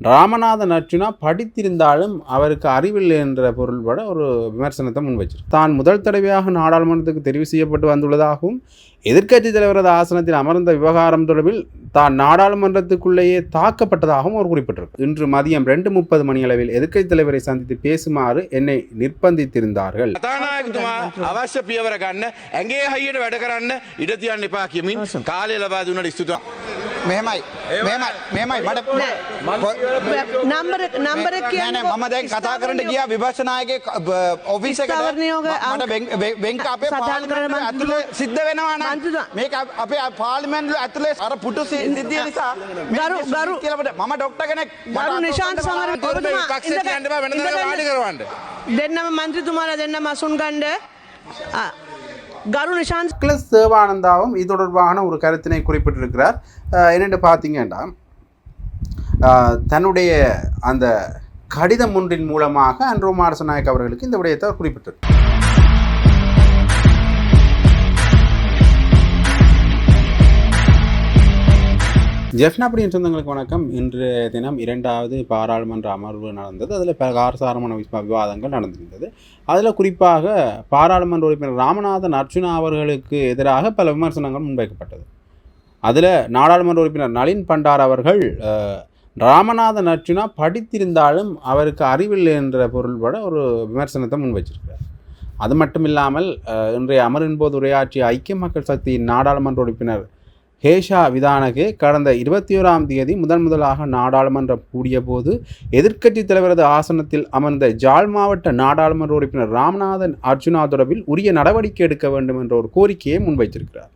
ராமநாதன் அர்ஜுனா படித்திருந்தாலும் அவருக்கு அறிவில்லை என்ற பொருள்பட ஒரு விமர்சனத்தை முன்வைச்சார். தான் முதல் தடவையாக நாடாளுமன்றத்துக்கு தெரிவு செய்யப்பட்டு வந்துள்ளதாகவும் எதிர்க்கட்சித் தலைவரது ஆசனத்தில் அமர்ந்த விவகாரம் தொடர்பில் தான் நாடாளுமன்றத்துக்குள்ளேயே தாக்கப்பட்டதாகவும் அவர் குறிப்பிட்டிருக்கு இன்று மதியம் ரெண்டு முப்பது மணி அளவில் எதிர்க்கட்சித் தலைவரை சந்தித்து பேசுமாறு என்னை நிர்பந்தித்திருந்தார்கள் அவசிய பியவரை காண எங்கே ஹையிட வெடகரான்னு இடத்தியான் நிப்பாக்கியமின் காலையில் பாதுன்னு එපා කියමින් කාලය ලබා දුන්නට ස්තුතියි. මෙහෙමයි මෙහෙමයි මෙහෙමයි මට නම්බර නම්බර නෑ කියන්න නෑ මම දැන් කතා කරන්න ගියා විපස්සනායකගේ ඔෆිස් එකට ස්ථාවරණයෝග මට වෙන්- වෙන්ක අපේ සටහන් කරන පාර්ලිමේන්තුවේ ඇතුලේ සිද්ධ වෙනවා නම් මන්ත්‍රීතුමා. මේක අපේ පාර්ලිමේන්තුවේ ඇතුලේ අර පුටු සි- සිද්ධිය නිසා මේ ගරු- මිනිස්සු ගරු- කියලා මට- මම ඩොක්ටර් කෙනෙක් මට ගරු නිශාන්ත අතොත් සමර බලන්න ඔබතුමා විපක්ෂයට ඉඳගන්න- යන්න එපා, වෙනදා ඉඳගන්න. වාඩි කරවන්න. දෙන්නම මන්ත්‍රතුමාලා දෙන්නම අසුන් ගණ්ඩ ගරු නිශාන්ත கிளஸ் தேவானந்தாவும் இது தொடர்பான ஒரு கருத்தினை குறிப்பிட்டிருக்கிறார் என்னென்று பார்த்தீங்கன்னா தன்னுடைய அந்த கடிதம் ஒன்றின் மூலமாக அன்ரோ மாரசநாயக் அவர்களுக்கு இந்த விடயத்தை அவர் குறிப்பிட்டார். ஜெஃப்னா அப்படி சொந்தங்களுக்கு வணக்கம். இன்று தினம் இரண்டாவது பாராளுமன்ற அமர்வு நடந்தது. அதில் பல காரசாரமான விவாதங்கள் நடந்திருந்தது. அதில் குறிப்பாக பாராளுமன்ற உறுப்பினர் ராமநாதன் அர்ஜுனா அவர்களுக்கு எதிராக பல விமர்சனங்கள் முன்வைக்கப்பட்டது. அதில் நாடாளுமன்ற உறுப்பினர் நளின் பண்டார் அவர்கள் ராமநாதன் அர்ச்சுனா படித்திருந்தாலும் அவருக்கு அறிவில்லை என்ற பொருள்பட ஒரு விமர்சனத்தை முன்வைச்சிருக்கிறார் அது மட்டும் இல்லாமல் இன்றைய அமரின் போது உரையாற்றிய ஐக்கிய மக்கள் சக்தியின் நாடாளுமன்ற உறுப்பினர் ஹேஷா விதானகே கடந்த இருபத்தி ஓராம் தேதி முதன் முதலாக நாடாளுமன்றம் கூடிய போது எதிர்க்கட்சி தலைவரது ஆசனத்தில் அமர்ந்த ஜாழ் மாவட்ட நாடாளுமன்ற உறுப்பினர் ராமநாதன் அர்ஜுனா தொடர்பில் உரிய நடவடிக்கை எடுக்க வேண்டும் என்ற ஒரு கோரிக்கையை முன்வைத்திருக்கிறார்.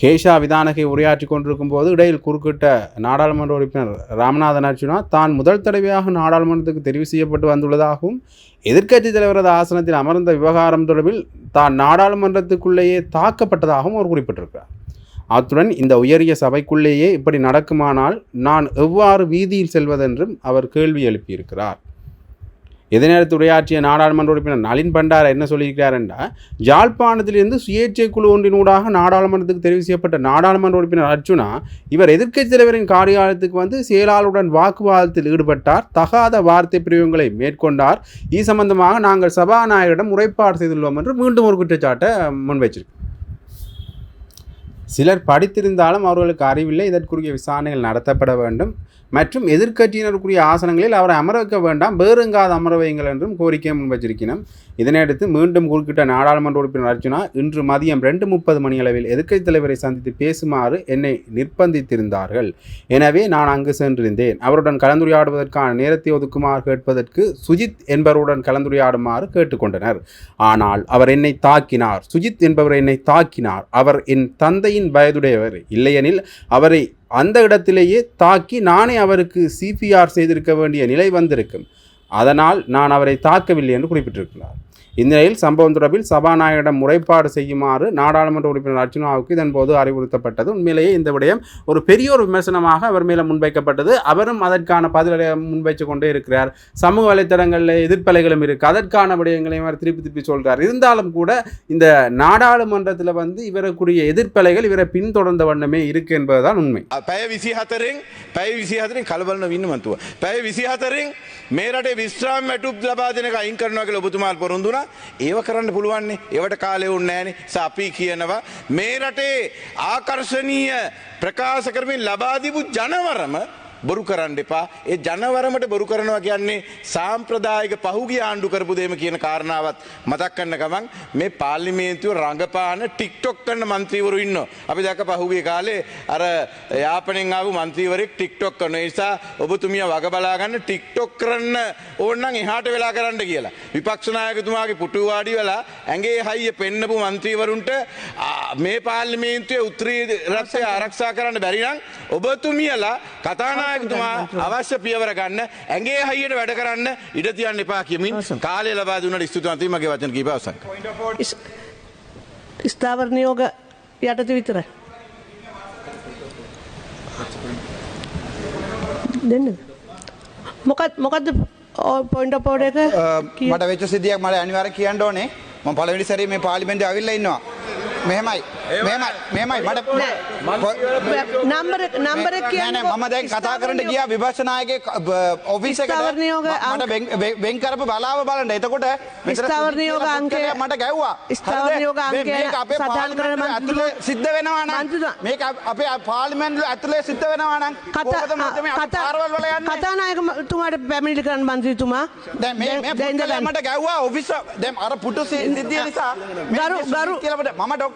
ஹேஷா விதானகை உரையாற்றி கொண்டிருக்கும் போது இடையில் குறுக்கிட்ட நாடாளுமன்ற உறுப்பினர் ராமநாதன் அர்ஜுனா தான் முதல் தடவையாக நாடாளுமன்றத்துக்கு தெரிவு செய்யப்பட்டு வந்துள்ளதாகவும் எதிர்க்கட்சி தலைவரது ஆசனத்தில் அமர்ந்த விவகாரம் தொடர்பில் தான் நாடாளுமன்றத்துக்குள்ளேயே தாக்கப்பட்டதாகவும் அவர் குறிப்பிட்டிருக்கிறார். அத்துடன் இந்த உயரிய சபைக்குள்ளேயே இப்படி நடக்குமானால் நான் எவ்வாறு வீதியில் செல்வதென்றும் அவர் கேள்வி எழுப்பியிருக்கிறார். இதே நேரத்தில் உரையாற்றிய நாடாளுமன்ற உறுப்பினர் நளின் பண்டாரா என்ன சொல்லியிருக்கிறார் என்றால் ஜாழ்ப்பாணத்திலிருந்து சுயேட்சை குழு ஒன்றினூடாக நாடாளுமன்றத்துக்கு தெரிவு செய்யப்பட்ட நாடாளுமன்ற உறுப்பினர் அர்ஜுனா இவர் எதிர்க்கட்சி தலைவரின் காரியாலயத்துக்கு வந்து செயலாளருடன் வாக்குவாதத்தில் ஈடுபட்டார். தகாத வார்த்தை பிரிவுகளை மேற்கொண்டார். இது சம்பந்தமாக நாங்கள் சபாநாயகரிடம் முறைப்பாடு செய்துள்ளோம் என்று மீண்டும் ஒரு குற்றச்சாட்டை முன்வைச்சிருக்கு. சிலர் படித்திருந்தாலும் அவர்களுக்கு அறிவில்லை. இதற்குரிய விசாரணைகள் நடத்தப்பட வேண்டும். மற்றும் எதிர்க்கட்சியினருக்குரிய ஆசனங்களில் அவரை அமர வைக்க வேண்டாம் வேறுங்காத அமர வையுங்கள் என்றும் கோரிக்கை முன்வச்சிருக்கிறோம் இதனையடுத்து மீண்டும் குறுக்கிட்ட நாடாளுமன்ற உறுப்பினர் அர்ஜுனா இன்று மதியம் ரெண்டு முப்பது மணி அளவில் எதிர்க்கட்சி தலைவரை சந்தித்து பேசுமாறு என்னை நிர்பந்தித்திருந்தார்கள். எனவே நான் அங்கு சென்றிருந்தேன். அவருடன் கலந்துரையாடுவதற்கான நேரத்தை ஒதுக்குமாறு கேட்பதற்கு சுஜித் என்பவருடன் கலந்துரையாடுமாறு கேட்டுக்கொண்டனர். ஆனால் அவர் என்னை தாக்கினார். சுஜித் என்பவர் என்னை தாக்கினார். அவர் என் தந்தையின் வயதுடையவர் இல்லையெனில் அவரை அந்த இடத்திலேயே தாக்கி நானே அவருக்கு சிபிஆர் செய்திருக்க வேண்டிய நிலை வந்திருக்கும். அதனால் நான் அவரை தாக்கவில்லை என்று குறிப்பிட்டிருக்கிறார். இந்நிலையில் சம்பவம் தொடர்பில் சபாநாயகரிடம் முறைப்பாடு செய்யுமாறு நாடாளுமன்ற உறுப்பினர் அர்ஜுனாவுக்கு இதன்போது அறிவுறுத்தப்பட்டது உண்மையிலேயே இந்த விடயம் ஒரு பெரிய ஒரு விமர்சனமாக அவர் மேலே முன்வைக்கப்பட்டது அவரும் அதற்கான பதிலடை முன்வைச்சு கொண்டே இருக்கிறார் சமூக வலைத்தளங்களில் எதிர்ப்பலைகளும் இருக்குது அதற்கான விடயங்களையும் அவர் திருப்பி திருப்பி சொல்கிறார் இருந்தாலும் கூட இந்த நாடாளுமன்றத்தில் வந்து இவருக்குரிய எதிர்ப்பலைகள் இவரை பின்தொடர்ந்த வண்ணமே இருக்கு என்பதுதான் உண்மை පැය විසි හතරෙන් පැය විසි හතරෙන් කලබලන වින්න මතුව. පැය විසි හතරෙන් මේ රටේ විස්්‍රාම් වැටුප් ලබාදනක අයින් කරනවා කියලා ඔබතුමාල් පොරොන්දුනා ඒව කරන්න පුළුවන්නේ. ඒවට කාලෙ උන්නෑන සපී කියනවා මේ රටේ ආකර්ශනීය ප්‍රකාශ කරමින් ලබාදිපු ජනවරම බොරු කරන්න එපා. ඒ ජනවරමට බොරු කරනවා කියන්නේ සාම්ප්‍රදායක පහුගේ ආණ්ඩු කරපු දේම කියන කාරණාවත් මතක් කන්න ගමන් මේ පාර්ලිමේන්තුව රඟපාන ටික්ටොක් කන්න මන්ත්‍රීවරු ඉන්න අපි දැක පහුගේ කාලේ අර යාපනෙන් ආපු මන්ත්‍රීවරෙක් ටික්ටොක් කරන නිසා ඔබතුමිය වග බලාගන්න ටික්ටොක් කරන්න ඕන්නම් එහාට වෙලා කරන්න කියලා. විපක්ෂනායකතුමාගේ පුටුවාඩි වෙලා ඇගේ හයිය පෙන්නපු මන්ත්‍රීවරුන්ට ආ, මේ පාර්ලිමේන්තුවේ උත්‍රී රත්සය ආරක්ෂා කරන්න බැරිනම් ඔබතුමියලා කතානායකතුමා අවශ්‍ය පියවර ගන්න ඇගේ හයියට වැඩ කරන්න ඉඩ තියන්න එපා කියමින් කාලය ලබා දුන්නට ස්තුතියි මන්ත්‍රී මගේ වචන කීප අවසන් ස්ථාවරණයෝග යටත විතර. දෙන්න මොකත් මොකක්ද පොයින්ට පෝඩ එක? මට වෙච්ච සිද්ධියක් මට අනිවාර්යෙන් කියන්න ඕනේ. මම පළවෙනි සැරේ මේ පාර්ලිමේන්තුවේ අවිල්ලා ඉන්නවා මෙහෙමයි. මෙමයි මෙමයි මට නම්බර නම්බර නෑ නෑ මම දැන් කතා කරන්න ගියා විභාෂනායකගේ ඔෆිස් එකට. මට වෙන්- කරපු බලාව බලන්න. එතකොට ස්ථාවර නියෝග අංකය- මට ගැව්වා ස්ථාවර? නියෝග අංකය මේක අපේ පාර්ලිමේන්තුවේ ඇතුලේ සිද්ධ වෙනවා නම් මේක අපේ පාර්ලිමේන්තුවේ ඇතුලේ සිද්ධ වෙනවා නම් යන්නේ? කතානායකතුමාට පැමිණිලි කරන්න මන්ත්‍රීතුමා. දැන් මේ. මට ගැව්වා ඔෆිස් දැන් අර පුටු සිද්ධිය නිසා ගරු- ගරු- කියලා මට-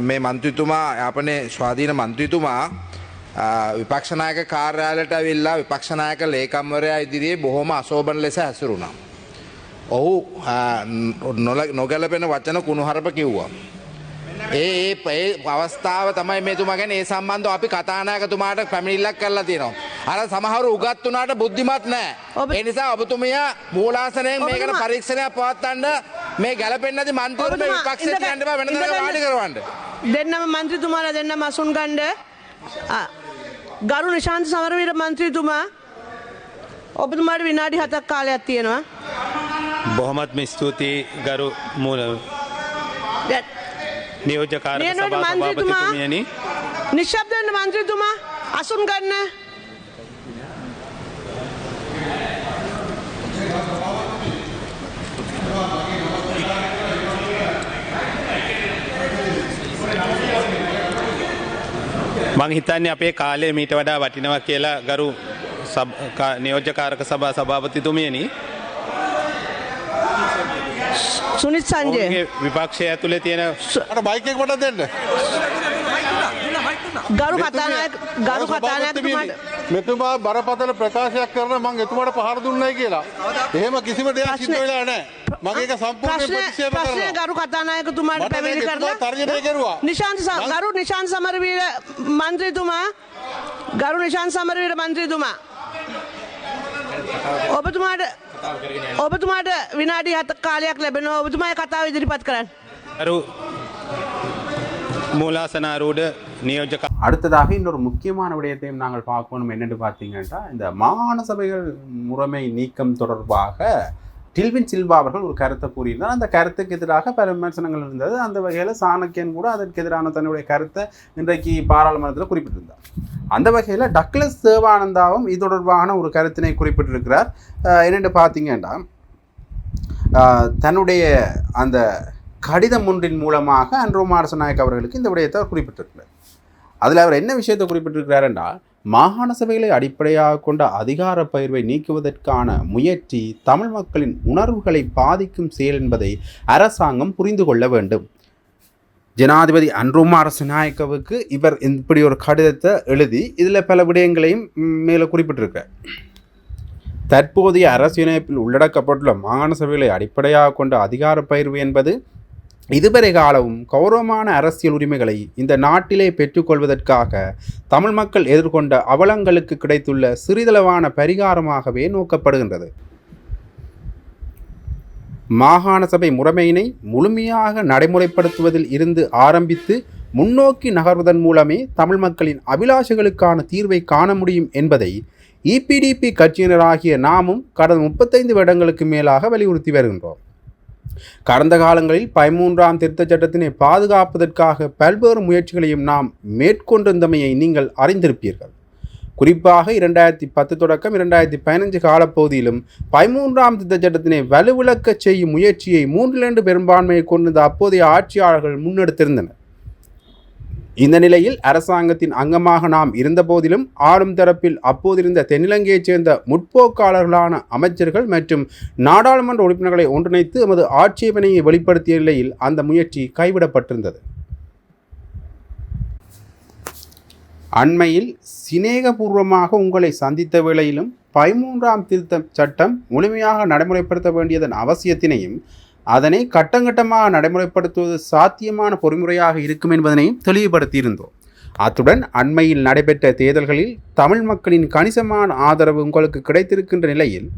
මේ මන්ත්‍රතුමා යාපනේ ස්වාධීන මන්ත්‍රතුමා විපක්ෂනායක කාර්යාලට විල්ලා විපක්ෂනායක ලේකම්වරයා ඉදිරියේ බොහොම අසෝබන ලෙස හැසුරුණා. ඔහු නොගැලපෙන වචන කුණුහරප කිව්වා. ඒ ඒ අවස්ථාව තමයි මෙතුමා ගැන ඒ සම්බන්ධව අපි කතානායකතුමාට පැමිණිල්ලක් කරලා තියෙනවා. අර සමහරු උගත් වුණාට බුද්ධිමත් නැහැ. ඒ නිසා ඔබතුමිය මූලාසනයෙන් මේකට පරීක්ෂණයක් පවත්වන්න මේ ගැලපෙන්නේ නැති මන්ත්‍රීවරු මේ ඔබතුමා විපක්ෂයට යන්න බෑ වෙන තැනක. වාඩි කරවන්න. දෙන්නම මන්ත්‍රීතුමාලා දෙන්නම අසුන් ගණ්ඩ ගරු නිශාන්ත සමරවීර මන්ත්‍රීතුමා ඔබතුමාට විනාඩි හතක් කාලයක් තියෙනවා බොහොමත්ම ස්තුතියි ගරු මූල දැන් නියෝජකාරක නියනවට සභා මන්ත්‍රීතුමා- සභාපතිතුමියනි නිශ්ශබ්දන්න මන්ත්‍රීතුමා අසුන් ගන්න මං හිතන්නේ අපේ කාලය මීට වඩා වටිනවා කියලා ගරු සබ- කා- නියෝජකාරක සභා සභාපතිතුමියනි සුනිත් සංජය විපක්ෂය ඇතුළේ තියෙන අර බයික් එක මට දෙන්න. ගරු කතානායක ගරු කතානායකතුමාට මෙතුමා බරපතල ප්‍රකාශයක් කරන මං එතුමාට පහර දුන්නයි කියලා. එහෙම කිසිම දෙයක් සිද්ධ ප්‍රශ්නේ- වෙලා නැහැ. ඒක සම්පූර්ණයෙන් ප්‍රශ්නය ප්‍රතික්ෂේප කරනවා. ගරු කතානායකතුමාට මට පැමිණි කරලා තර්ජනය කෙරුවා. නිශාන්ත ගරු නිශාන්ත සමරවීර මන්ත්‍රීතුමා ගරු නිශාන්ත සමරවීර මන්ත්‍රීතුමා ඔබතුමාට ඔබතුමාට විනාඩි හත කාලයක් ලැබෙනවා ඔබතුමායි කතාව ඉදිරිපත් කරන්න மூலாசனா ரோடு நியோஜக அடுத்ததாக இன்னொரு முக்கியமான விடயத்தையும் நாங்கள் பார்க்கணும். என்னென்னு பார்த்தீங்கன்னா இந்த மாகாண சபைகள் முறைமை நீக்கம் தொடர்பாக டில்வின் சில்வா அவர்கள் ஒரு கருத்தை கூறியிருந்தார். அந்த கருத்துக்கு எதிராக பல விமர்சனங்கள் இருந்தது. அந்த வகையில் சாணக்கியன் கூட அதற்கு எதிரான தன்னுடைய கருத்தை இன்றைக்கு பாராளுமன்றத்தில் குறிப்பிட்டிருந்தார். அந்த வகையில் டக்ளஸ் தேவானந்தாவும் இது தொடர்பான ஒரு கருத்தினை குறிப்பிட்டிருக்கிறார். என்னென்று பார்த்தீங்கன்னா தன்னுடைய அந்த கடிதம் ஒன்றின் மூலமாக அன்ரோ மாரசநாயக் அவர்களுக்கு இந்த விடயத்தை அவர் குறிப்பிட்டிருக்கிறார். அதில் அவர் என்ன விஷயத்தை குறிப்பிட்டிருக்கிறார் என்றால் மாகாண சபைகளை அடிப்படையாக கொண்ட அதிகார பயிர்வை நீக்குவதற்கான முயற்சி தமிழ் மக்களின் உணர்வுகளை பாதிக்கும் செயல் என்பதை அரசாங்கம் புரிந்து கொள்ள வேண்டும். ஜனாதிபதி அன்ருமா அரசநாயக்கவுக்கு இவர் இப்படி ஒரு கடிதத்தை எழுதி இதில் பல விடயங்களையும் மேலே குறிப்பிட்டிருக்கிறார். தற்போதைய அரசியலமைப்பில் உள்ளடக்கப்பட்டுள்ள மாகாண சபைகளை அடிப்படையாக கொண்ட அதிகார பயிர்வு என்பது இதுவரை காலமும் கௌரவமான அரசியல் உரிமைகளை இந்த நாட்டிலே பெற்றுக்கொள்வதற்காக தமிழ் மக்கள் எதிர்கொண்ட அவலங்களுக்கு கிடைத்துள்ள சிறிதளவான பரிகாரமாகவே நோக்கப்படுகின்றது. மாகாண சபை முறைமையினை முழுமையாக நடைமுறைப்படுத்துவதில் இருந்து ஆரம்பித்து முன்னோக்கி நகர்வதன் மூலமே தமிழ் மக்களின் அபிலாஷைகளுக்கான தீர்வை காண முடியும் என்பதை இபிடிபி கட்சியினராகிய நாமும் கடந்த முப்பத்தைந்து வருடங்களுக்கு மேலாக வலியுறுத்தி வருகின்றோம். கடந்த காலங்களில் பதிமூன்றாம் திருத்தச் சட்டத்தினை பாதுகாப்பதற்காக பல்வேறு முயற்சிகளையும் நாம் மேற்கொண்டிருந்தமையை நீங்கள் அறிந்திருப்பீர்கள். குறிப்பாக இரண்டாயிரத்தி பத்து தொடக்கம் இரண்டாயிரத்தி பதினஞ்சு காலப்பகுதியிலும் பதிமூன்றாம் திருத்தச் சட்டத்தினை வலுவிழக்கச் செய்யும் முயற்சியை மூன்றிலிரண்டு பெரும்பான்மையை கொண்டிருந்த அப்போதைய ஆட்சியாளர்கள் முன்னெடுத்திருந்தனர். இந்த நிலையில் அரசாங்கத்தின் அங்கமாக நாம் இருந்தபோதிலும் ஆளும் தரப்பில் அப்போதிருந்த தென்னிலங்கையைச் சேர்ந்த முற்போக்காளர்களான அமைச்சர்கள் மற்றும் நாடாளுமன்ற உறுப்பினர்களை ஒன்றிணைத்து எமது ஆட்சேபனையை வெளிப்படுத்திய நிலையில் அந்த முயற்சி கைவிடப்பட்டிருந்தது. அண்மையில் சிநேகபூர்வமாக உங்களை சந்தித்த வேளையிலும் பதிமூன்றாம் திருத்த சட்டம் முழுமையாக நடைமுறைப்படுத்த வேண்டியதன் அவசியத்தினையும் அதனை கட்டங்கட்டமாக நடைமுறைப்படுத்துவது சாத்தியமான பொறிமுறையாக இருக்கும் என்பதனையும் தெளிவுபடுத்தியிருந்தோம். அத்துடன் அண்மையில் நடைபெற்ற தேர்தல்களில் தமிழ் மக்களின் கணிசமான ஆதரவு உங்களுக்கு கிடைத்திருக்கின்ற நிலையில்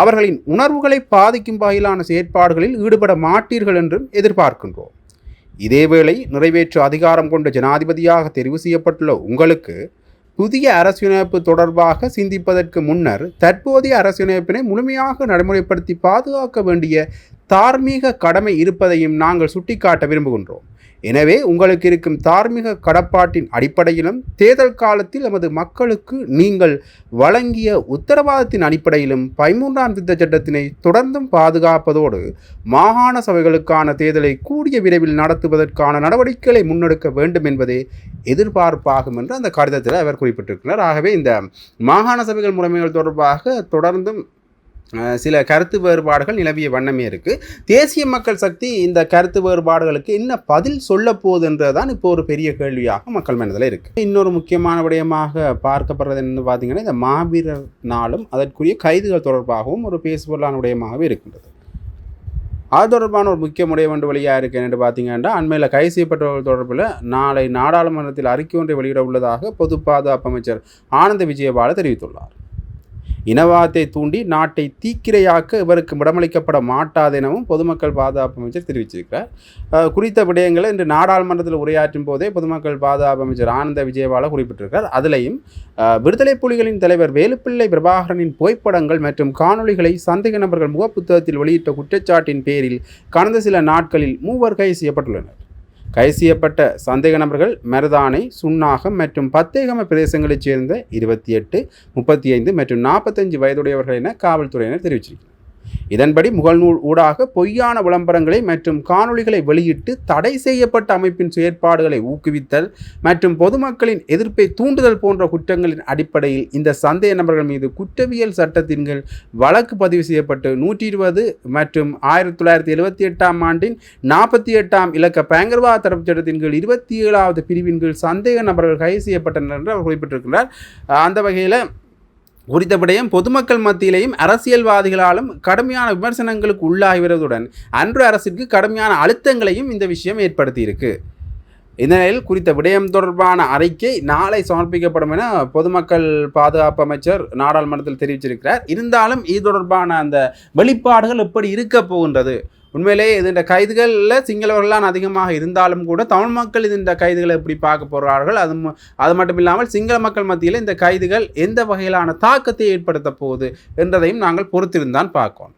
அவர்களின் உணர்வுகளை பாதிக்கும் வகையிலான செயற்பாடுகளில் ஈடுபட மாட்டீர்கள் என்றும் எதிர்பார்க்கின்றோம். இதேவேளை நிறைவேற்று அதிகாரம் கொண்ட ஜனாதிபதியாக தெரிவு செய்யப்பட்டுள்ள உங்களுக்கு புதிய அரசியலமைப்பு தொடர்பாக சிந்திப்பதற்கு முன்னர் தற்போதைய அரசியலமைப்பினை முழுமையாக நடைமுறைப்படுத்தி பாதுகாக்க வேண்டிய தார்மீக கடமை இருப்பதையும் நாங்கள் சுட்டிக்காட்ட விரும்புகின்றோம். எனவே உங்களுக்கு இருக்கும் தார்மீக கடப்பாட்டின் அடிப்படையிலும் தேர்தல் காலத்தில் நமது மக்களுக்கு நீங்கள் வழங்கிய உத்தரவாதத்தின் அடிப்படையிலும் பதிமூன்றாம் திட்ட சட்டத்தினை தொடர்ந்தும் பாதுகாப்பதோடு மாகாண சபைகளுக்கான தேர்தலை கூடிய விரைவில் நடத்துவதற்கான நடவடிக்கைகளை முன்னெடுக்க வேண்டும் என்பதே எதிர்பார்ப்பாகும் என்று அந்த கடிதத்தில் அவர் குறிப்பிட்டிருக்கிறார். ஆகவே இந்த மாகாண சபைகள் முறைமைகள் தொடர்பாக தொடர்ந்தும் சில கருத்து வேறுபாடுகள் நிலவிய வண்ணமே இருக்குது தேசிய மக்கள் சக்தி இந்த கருத்து வேறுபாடுகளுக்கு என்ன பதில் சொல்ல போகுதுன்றதுதான் இப்போ ஒரு பெரிய கேள்வியாக மக்கள் மனதில் இருக்குது இன்னொரு முக்கியமான விடயமாக பார்க்கப்படுறது என்னன்னு பார்த்தீங்கன்னா இந்த மாவீரர் நாளும் அதற்குரிய கைதுகள் தொடர்பாகவும் ஒரு பேசுபொருளான விடயமாகவே இருக்கின்றது. அது தொடர்பான ஒரு முக்கிய முறை ஒன்று வெளியாக இருக்கு. என்று பார்த்தீங்கன்னா அண்மையில் கைது செய்யப்பட்டவர்கள் தொடர்பில் நாளை நாடாளுமன்றத்தில் அறிக்கை ஒன்றை வெளியிட உள்ளதாக பொது பாதுகாப்பு அமைச்சர் ஆனந்த விஜயபால தெரிவித்துள்ளார். இனவாதத்தை தூண்டி நாட்டை தீக்கிரையாக்க இவருக்கு இடமளிக்கப்பட மாட்டாது எனவும் பொதுமக்கள் பாதுகாப்பு அமைச்சர் தெரிவிச்சிருக்கிறார். குறித்த விடயங்களை இன்று நாடாளுமன்றத்தில் உரையாற்றும் போதே பொதுமக்கள் பாதுகாப்பு அமைச்சர் ஆனந்த விஜயபால குறிப்பிட்டிருக்கிறார். அதிலையும் விடுதலை புலிகளின் தலைவர் வேலுப்பிள்ளை பிரபாகரனின் புகைப்படங்கள் மற்றும் காணொளிகளை சந்தேக நபர்கள் முகப்புத்தகத்தில் வெளியிட்ட குற்றச்சாட்டின் பேரில் கடந்த சில நாட்களில் மூவர் கைது செய்யப்பட்டுள்ளனர். கைது செய்யப்பட்ட சந்தேக நபர்கள் மருதானை சுன்னாகம் மற்றும் பத்தேகம பிரதேசங்களைச் சேர்ந்த இருபத்தி எட்டு முப்பத்தி ஐந்து மற்றும் நாற்பத்தஞ்சு வயதுடையவர்கள் என காவல்துறையினர் தெரிவிச்சிருக்கிறார் இதன்படி முகநூல் ஊடாக பொய்யான விளம்பரங்களை மற்றும் காணொளிகளை வெளியிட்டு தடை செய்யப்பட்ட அமைப்பின் செயற்பாடுகளை ஊக்குவித்தல் மற்றும் பொதுமக்களின் எதிர்ப்பை தூண்டுதல் போன்ற குற்றங்களின் அடிப்படையில் இந்த சந்தேக நபர்கள் மீது குற்றவியல் சட்டத்தின் கீழ் வழக்கு பதிவு செய்யப்பட்டு நூற்றி இருபது மற்றும் ஆயிரத்தி தொள்ளாயிரத்தி எழுபத்தி எட்டாம் ஆண்டின் நாற்பத்தி எட்டாம் இலக்க பயங்கரவாத தரப்பு சட்டத்தின் கீழ் இருபத்தி ஏழாவது பிரிவின் கீழ் சந்தேக நபர்கள் கைது செய்யப்பட்டனர் என்று அவர் குறிப்பிட்டிருக்கிறார். அந்த வகையில் குறித்த விடயம் பொதுமக்கள் மத்தியிலேயும் அரசியல்வாதிகளாலும் கடுமையான விமர்சனங்களுக்கு உள்ளாகி வருவதுடன் அன்று அரசிற்கு கடுமையான அழுத்தங்களையும் இந்த விஷயம் ஏற்படுத்தியிருக்கு. இந்த நிலையில் குறித்த விடயம் தொடர்பான அறிக்கை நாளை சமர்ப்பிக்கப்படும் என பொதுமக்கள் பாதுகாப்பு அமைச்சர் நாடாளுமன்றத்தில் தெரிவிச்சிருக்கிறார். இருந்தாலும் இது தொடர்பான அந்த வெளிப்பாடுகள் எப்படி இருக்க போகின்றது? உண்மையிலே இந்த கைதுகளில் சிங்களவர்கள்லாம் அதிகமாக இருந்தாலும் கூட தமிழ் மக்கள் இந்த கைதுகளை எப்படி பார்க்க போகிறார்கள் அது ம- அது மட்டும் இல்லாமல் சிங்கள மக்கள் மத்தியில் இந்த கைதுகள் எந்த வகையிலான தாக்கத்தை ஏற்படுத்த போகுது என்றதையும் நாங்கள் பொறுத்திருந்தான் பார்க்கணும்.